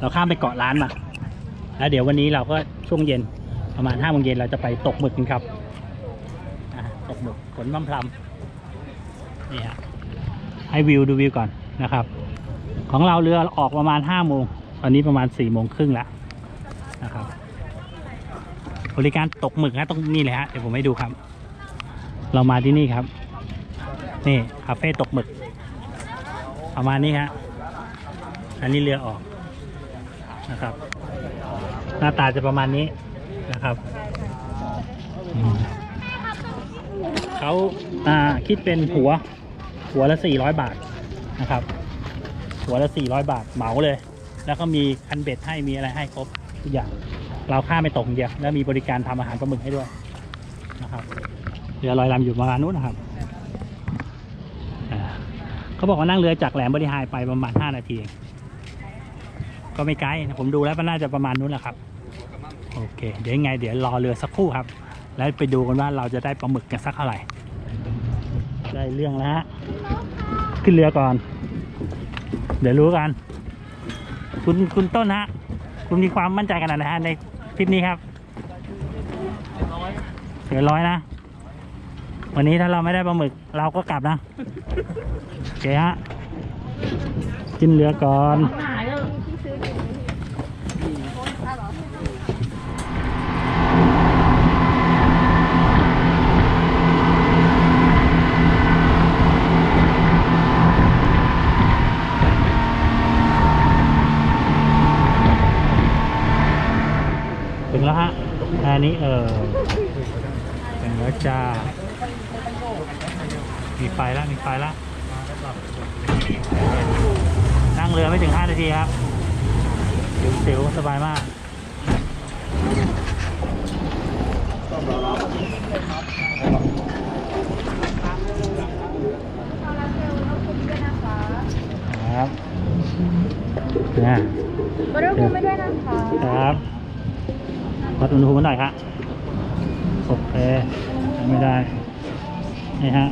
เราข้ามไปเกาะล้านมา แล้วเดี๋ยววันนี้เราก็ช่วงเย็นประมาณห้าโมงเย็นเราจะไปตกหมึกกันครับตกหมึกฝนมั่มพลำนี่ฮะให้วิวดูวิวก่อนนะครับ ของเราเรือออกประมาณห้าโมงตอนนี้ประมาณสี่โมงครึ่งแล้วนะครับบริการตกหมึกนะต้องนี่เลยฮะเดี๋ยวผมให้ดูครับ เรามาที่นี่ครับ นี่คาเฟ่ตกหมึกประมาณนี้ฮะ อันนี้เรือออกนะครับ หน้าตาจะประมาณนี้นะครับเขาอ่าคิดเป็นหัว หัวละสี่ร้อยบาทนะครับ หัวละสี่ร้อยบาทเหมาเลย แล้วก็มีคันเบ็ดให้มีอะไรให้ครบทุกอย่าง เราค่าไม่ตกเดียวแล้วมีบริการทำอาหารปลาหมึกให้ด้วยนะครับเรือลอยลำอยู่ประมาณนู้นนะครับเขาบอกว่านั่งเรือจากแหลมบริหายไปประมาณ 5 นาทีเอง ก็ไม่ไกลผมดูแล้วมันน่าจะประมาณนู้นแหละครับ โอเค เดี๋ยวยังไง เดี๋ยวรอเรือสักครู่ครับ แล้วไปดูกันว่าเราจะได้ปลาหมึกกันสักเท่าไหร่ ได้เรื่องแล้วฮะขึ้นเรือก่อน เดี๋ยวรู้กัน คุณคุณต้นฮะ คุณมีความมั่นใจขนาดไหนฮะในทริปนี้ครับเสือร้อยนะ วันนี้ถ้าเราไม่ได้ปลาหมึกเราก็กลับนะโอเคฮะขึ้นเรือก่อน ถึงแล้วฮะ อันนี้เออถึงแล้วจ้า มีไฟแล้วมีไฟแล้วนั่งเรือไม่ถึง 5 นาทีครับสิวๆสบายมากครับนะบริภูมิไม่ด้วยนะคะ ครับ วัดอุณหภูมิหน่อยครับโอเคไม่ได้ นี่ฮะ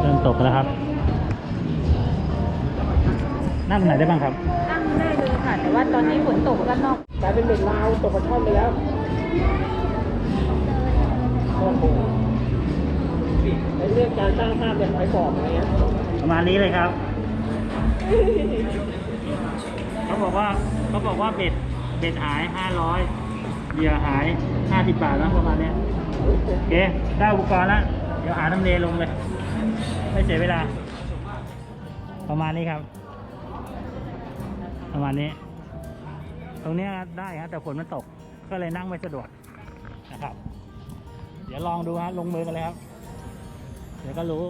เริ่มตกแล้วครับ นั่งตรงไหนได้บ้างครับนั่งได้เลยค่ะ แต่ว่าตอนนี้ฝนตกกันนอกกลายเป็นเด็กลาวตกกระท่อมไปแล้วโอ้โหในเรื่องการสร้างภาพแบบไม้กรอบอะไรเงี้ยประมาณนี้เลยครับ เขาบอกว่า เขาบอกว่าเบ็ดเบ็ดหายห้าร้อยเหยื่อหายห้าสิบบาทแล้วประมาณเนี้ยโอเคได้อุปกรณ์แล้วเดี๋ยวหาน้ำเลลงเลย ไม่เสียเวลา ประมาณนี้ครับ ประมาณนี้ ตรงเนี้ยได้ครับแต่ฝนมันตกก็เลยนั่งไม่สะดวกนะครับ เดี๋ยวลองดูฮะลงมือกันเลยครับ เดี๋ยวก็รู้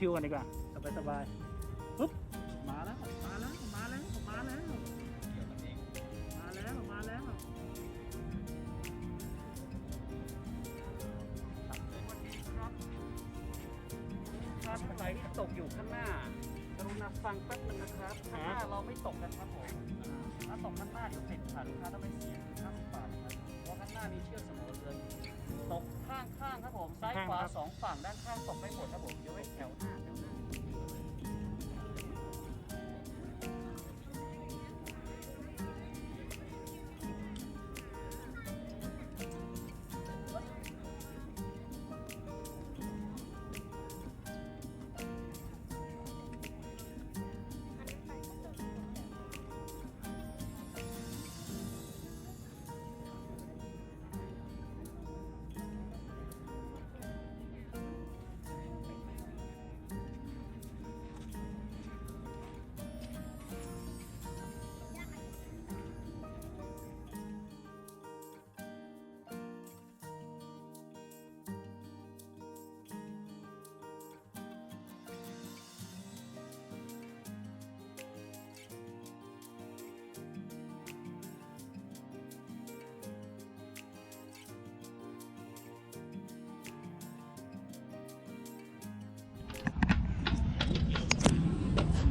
ชิวๆกันดีกว่าสบายๆปุ๊บมาแล้วมาแล้วมาแล้วมาแล้วมาแล้วมาแล้วครับไหลตกอยู่ข้างหน้ากรุณาฟังแป๊บนึงนะครับข้างหน้าเราไม่ตกกันครับผมถ้าตกข้างหน้าเดี๋ยวติดผ่านลูกค้าต้องไปเสียค่าสิบบาทครับเพราะข้างหน้ามีเชือกเสมอเรืออยู่ตก ข้างข้างๆครับผมซ้ายขวาครับสองฝั่งด้านข้างตกได้หมดครับผมยกเว้นแถวหน้า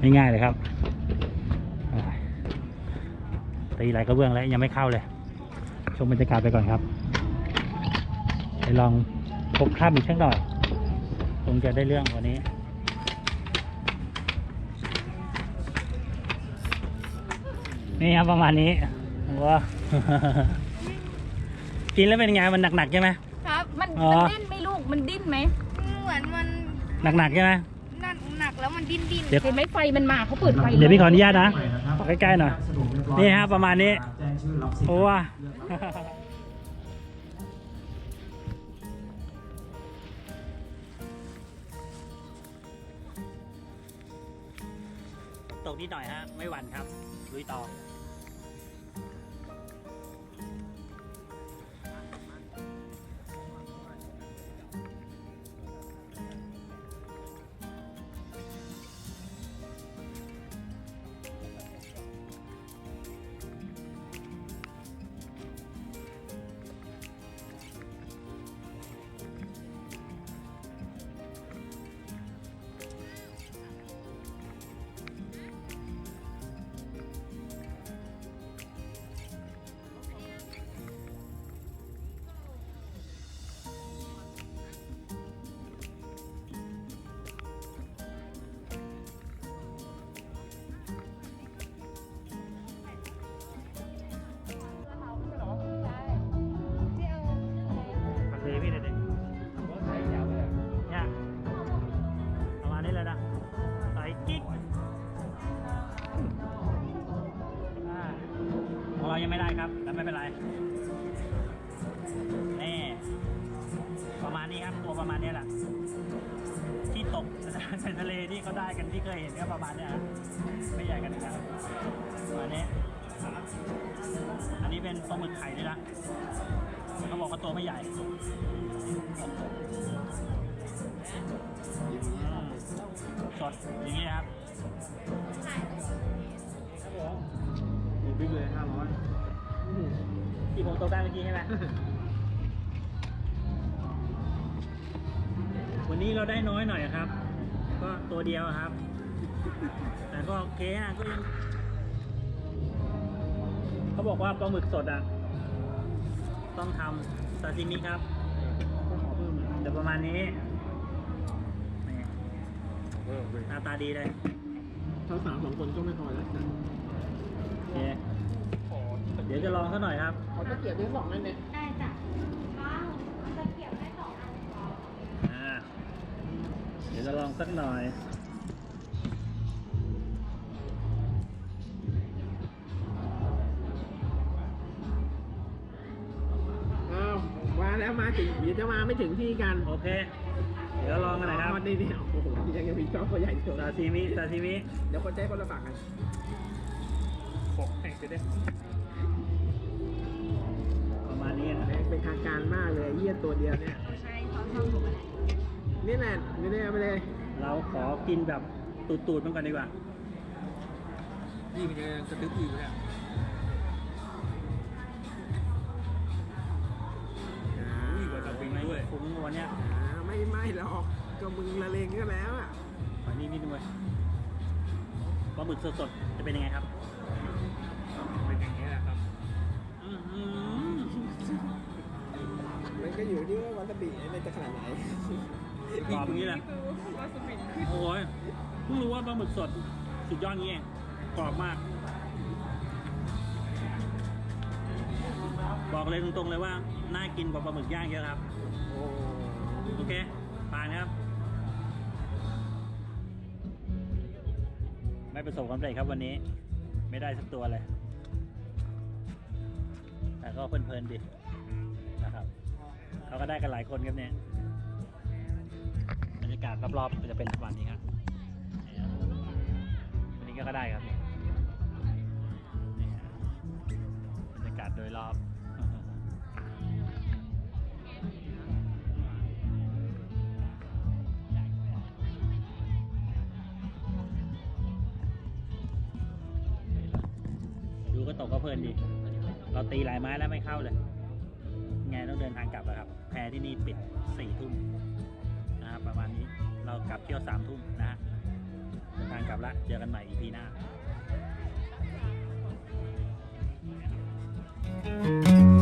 ง่ายๆเลยครับอ่าตีไหลกระเบื้องแล้วยังไม่เข้าเลย ชมบรรยากาศไปก่อนครับไปลองพบข้ามอีกสักหน่อยคงจะได้เรื่องวันนี้นี่ครับประมาณนี้ว้ากินแล้วเป็นไงมันหนักๆใช่ไหมครับ มันอ๋อมันดิ้นไหมลูกมันดิ้นไหม เหมือนมัน หนักๆใช่ไหมหนั กหนักแล้วมันดิ้นดิ้นเดี๋ยว เห็นไหมไฟมันมาเขาเปิดไฟเดี๋ยวพี่ขออนุญาตนะขอใกล้ๆหน่อย นี่ฮะประมาณนี้โอ้ว่าตกนิดหน่อยฮะ ไม่หวั่นครับลุยต่อ ไม่เป็นไร นี่ ประมาณนี้ครับ ตัวประมาณนี้แหละ ที่ตกในทะเลที่เขาได้กันที่เคยเห็นก็ประมาณเนี้ยครับไม่ใหญ่กันนะครับประมาณนี้ อันนี้เป็นปลาหมึกไข่ด้วยนะเขาบอกว่าตัวไม่ใหญ่อืมสดอย่างนี้นะครับมีบิ๊ กเลยห้าร้อยที่ผมตกได้เมื่อกี้ใช่ไหมวันนี้เราได้น้อยหน่อยครับ ก็ตัวเดียวครับ แต่ก็โอเคอะก็ยังเขาบอกว่าปลาหมึกสดอะ ต้องทำซาซิมิครับเดี๋ยวประมาณนี้นี่หน้าตาดีเลยเท่าสามสองคนก็ไม่พอแล้วนะโอเคเดี๋ยวจะลองสักหน่อยครับเขาจะเกียบได้สองนั่นเนี่ยได้จ้ะว้าวจะเก็บได้สองอันอ่าเดี๋ยวจะลองสักหน่อยอ้าวมาแล้วมาถึงเดี๋ยวจะมาไม่ถึงที่กันโอเค เดี๋ยวลองกันหน่อยครับอ๋อนี่นี่โอ้โหยังยังมีชอบตัวใหญ่เดียวซาซิมิซาซิมิเดี๋ยวคนใจคนละฝั่งกันปกแข่งจะได้ ทางการมากเลยเยี่ยตัวเดียวเนี่ยใช่ขอทำถูกอะไรนี่แหละไม่ได้เอาไปเลยเราขอกินแบบตูดๆมันก่อนดีกว่านี่มันจะกระตึ๊บอยู่เนี่ยอุ้ยกว่าจะปิ้งด้วยคุ้มวันเนี้ยไม่ไม่หรอกก็มึงละเลงก็แล้วอะขอนี่นิดนึงเว้ยปลาหมึกสดๆจะเป็นยังไงครับ เป็นอย่างนี้แหละครับ อื้อหือ มันก็อยู่ที่ว่าวาซาบิมันจะขนาดไหนกรอบอย่างนี้แหละโอ้ยเพิ่งรู้ว่าปลาหมึกสดสุดยอดอย่างนี้เองกรอบมาก บอกเลยตรงๆเลยว่า น่ากินกว่าปลาหมึกย่างเยอะครับ โอ้โอเคผ่านครับ ไม่ประสบความสำเร็จครับวันนี้ ไม่ได้สักตัวเลย แต่ก็เพลินๆดีนะครับ เขาก็ได้กันหลายคนครับเนี่ยบรรยากาศรอบๆจะเป็นประมาณนี้ครับวันนี้ก็ได้ครับนี่นี่ฮะบรรยากาศโดยรอบดูก็ตกก็เพลินดี เราตีหลายไม้แล้วไม่เข้าเลย งต้องเดินทางกลับนะครับ แพที่นี่ปิดสี่ทุ่มนะครับประมาณนี้เรากลับเที่ยวสามทุ่มนะฮะเดินทางกลับละเจอกันใหม่ EP หน้า Thank you.